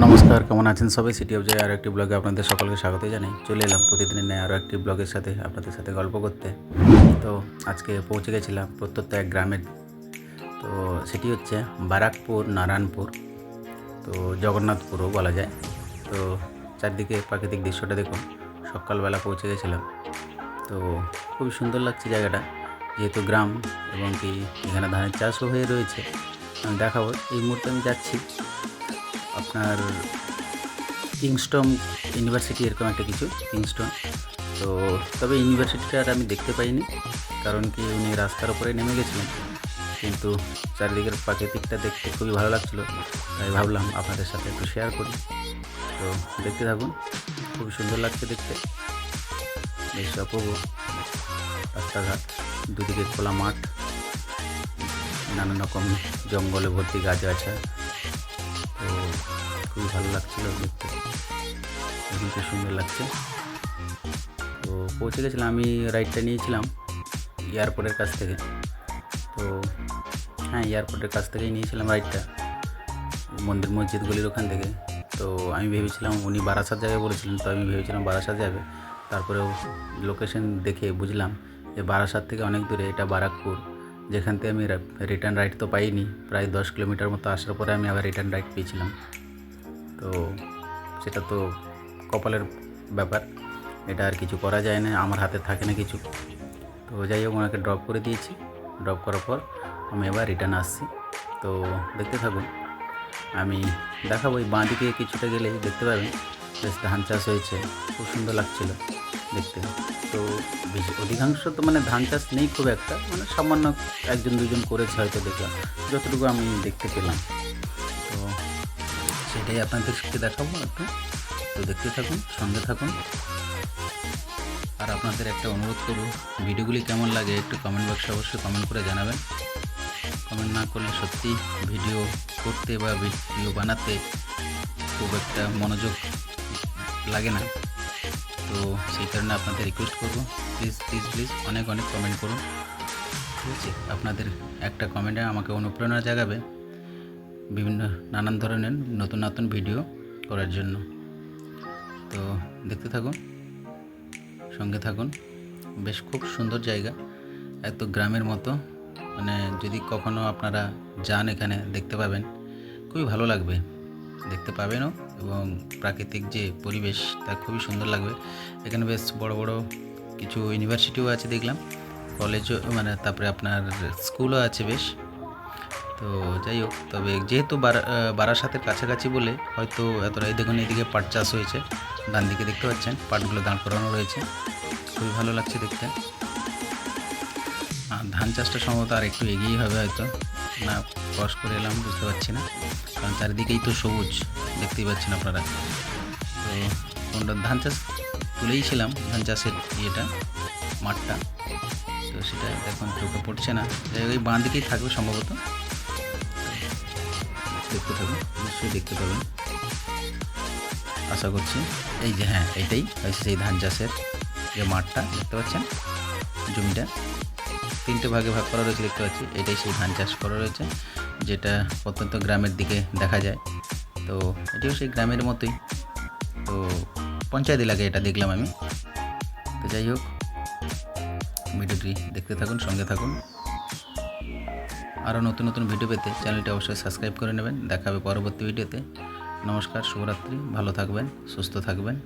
নমস্কার, কেমন আছেন সবাই? সিটি অফ জয় আরও একটি ব্লগে আপনাদের সকলকে স্বাগত জানাই। চলে এলাম প্রতিদিনের ন্যায় আরও একটি ব্লগের সাথে, আপনাদের সাথে গল্প করতে। তো আজকে পৌঁছে গেছিলাম প্রত্যন্ত এক গ্রামের তো সেটি হচ্ছে বারাকপুর, নারায়ণপুর, তো জগন্নাথপুরও বলা যায়। তো চারদিকে প্রাকৃতিক দৃশ্যটা দেখুন, সকালবেলা পৌঁছে গেছিলাম। তো খুবই সুন্দর লাগছে জায়গাটা, যেহেতু গ্রাম এবং কি এখানে ধানের চাষও হয়ে রয়েছে। আমি দেখাবো, এই মুহূর্তে আমি যাচ্ছি। আপনার কিংস্টন ইউনিভার্সিটি এরকম একটা কিছু, কিংস্টন। তো তবে ইউনিভার্সিটিটা আর আমি দেখতে পাইনি, কারণ কি উনি রাস্তার উপরে নেমে গেছিলেন। কিন্তু চারিদিকের প্রাকৃতিকটা দেখতে খুবই ভালো লাগছিল, তাই ভাবলাম আপনাদের সাথে একটু শেয়ার করি। তো দেখতে থাকুন খুবই সুন্দর লাগছে দেখতে। বেশ অপূর্ব। রাস্তাঘাট, দুদিকে খোলা মাঠ, নানান রকম জঙ্গলে ভর্তি গাছ তো খুবই ভালো লাগছিল দেখতে। খুব সুন্দর লাগছে। তো পৌঁছে গেছিলাম, আমি রাইডটা নিয়েছিলাম এয়ারপোর্টের কাছ থেকে। তো হ্যাঁ এয়ারপোর্টের কাছ থেকেই নিয়েছিলাম রাইডটা মন্দির মসজিদগুলির ওখান থেকে। তো আমি ভেবেছিলাম উনি বারাসাত যাবে বলেছিলেন, তো আমি ভেবেছিলাম বারাসাত যাবে। তারপরেও লোকেশন দেখে বুঝলাম যে বারাসাত থেকে অনেক দূরে, এটা বারাকপুর। যেখান থেকে আমি রিটার্ন রাইড তো পাইনি, প্রায় দশ কিলোমিটার মতো আসার পরে আমি আবার রিটার্ন রাইড পেয়েছিলাম। তো সেটা তো কপালের ব্যাপার। এটা আর কিছু করা যায় না, আমার হাতে থাকে না কিছু। তো যাই হোক, ওনাকে ড্রপ করে দিয়েছি। ড্রপ করার পর আমি এবার রিটার্ন আসছি। তো দেখতে থাকুন, আমি দেখাবো এই বাঁ দিকে কিছুটা গেলে দেখতে পাবেন, বেশ ধান চাষ হয়েছে, খুব সুন্দর লাগছিল দেখতে। তো অধিকাংশ তো মানে ধান চাষ নেই খুব একটা মানে সামান্য একজন দুজন করেছে হয়তো দেখলাম, যতটুকু আমি দেখতে পেলাম। সেটাই আপনাদেরকে দেখাবো একটু। তো দেখতে থাকুন, সঙ্গে থাকুন। আর আপনাদের একটা অনুরোধ করব, ভিডিওগুলি কেমন লাগে একটু কমেন্ট বক্সে অবশ্যই কমেন্ট করে জানাবেন। কমেন্ট না করলে সত্যি ভিডিও করতে বা ভিডিও বানাতে খুব একটা মনোযোগ লাগে না। তো সেই কারণে আপনাদের রিকোয়েস্ট করব প্লিজ প্লিজ প্লিজ অনেক অনেক কমেন্ট করুন। ঠিক আছে? আপনাদের একটা কমেন্টে আমাকে অনুপ্রেরণা জাগাবে। বিভিন্ন নানান ধরনের নতুন নতুন ভিডিও করার জন্য। তো দেখতে থাকুন, সঙ্গে থাকুন। বেশ খুব সুন্দর জায়গা, এত গ্রামের মতো। মানে যদি কখনো আপনারা যান এখানে, দেখতে পাবেন। খুবই ভালো লাগবে। দেখতে পাবেনও এবং প্রাকৃতিক যে পরিবেশ, তা খুবই সুন্দর লাগবে। এখানে বেশ বড় বড় কিছু ইউনিভার্সিটিও আছে দেখলাম। কলেজও মানে তারপরে আপনার স্কুলও আছে বেশ। তো যাই হোক তবে যেহেতু বারাসাতের কাছাকাছি বলে হয়তো এতটা এই দেখুন এদিকে পাট চাষ হয়েছে, ডান দিকে দেখতে পাচ্ছেন, পাটগুলো দাঁড় করানো রয়েছে। খুবই ভালো লাগছে দেখতে। আর ধান চাষটা সম্ভবত আর একটু এগিয়েই হবে হয়তো। না, ক্রস করে এলাম, বুঝতে পারছি না। কারণ চারিদিকেই তো সবুজ, দেখতেই পাচ্ছেন আপনারা। তো কোনটা ধান চাষ তুলেইছিলাম ধান চাষের ইয়েটা, মাঠটা। তো সেটা এখন চোখে পড়ছে না। এই বাঁ দিকেই থাকবে সম্ভবত। দেখতে পাবেন নিশ্চয়ই দেখতে পাবেন। আশা করছি এই যে হ্যাঁ এটাই হয়েছে সেই ধান চাষের যে মাঠটা, দেখতে পাচ্ছেন? জমিটা তিনটে ভাগে ভাগ করা রয়েছে, দেখতে পাচ্ছি। এটাই সেই ধান চাষ করা রয়েছে, যেটা অত্যন্ত গ্রামের দিকে দেখা যায়। তো এটিও সেই গ্রামের মতোই। তো পঞ্চায়েত এলাকায় এটা, দেখলাম আমি। তো যাই হোক, ভিডিওটি দেখতে থাকুন, সঙ্গে থাকুন। আরও নতুন নতুন ভিডিও পেতে চ্যানেলটি অবশ্যই সাবস্ক্রাইব করে নেবেন। দেখাবে পরবর্তী ভিডিওতে। নমস্কার, শুভরাত্রি। ভালো থাকবেন, সুস্থ থাকবেন।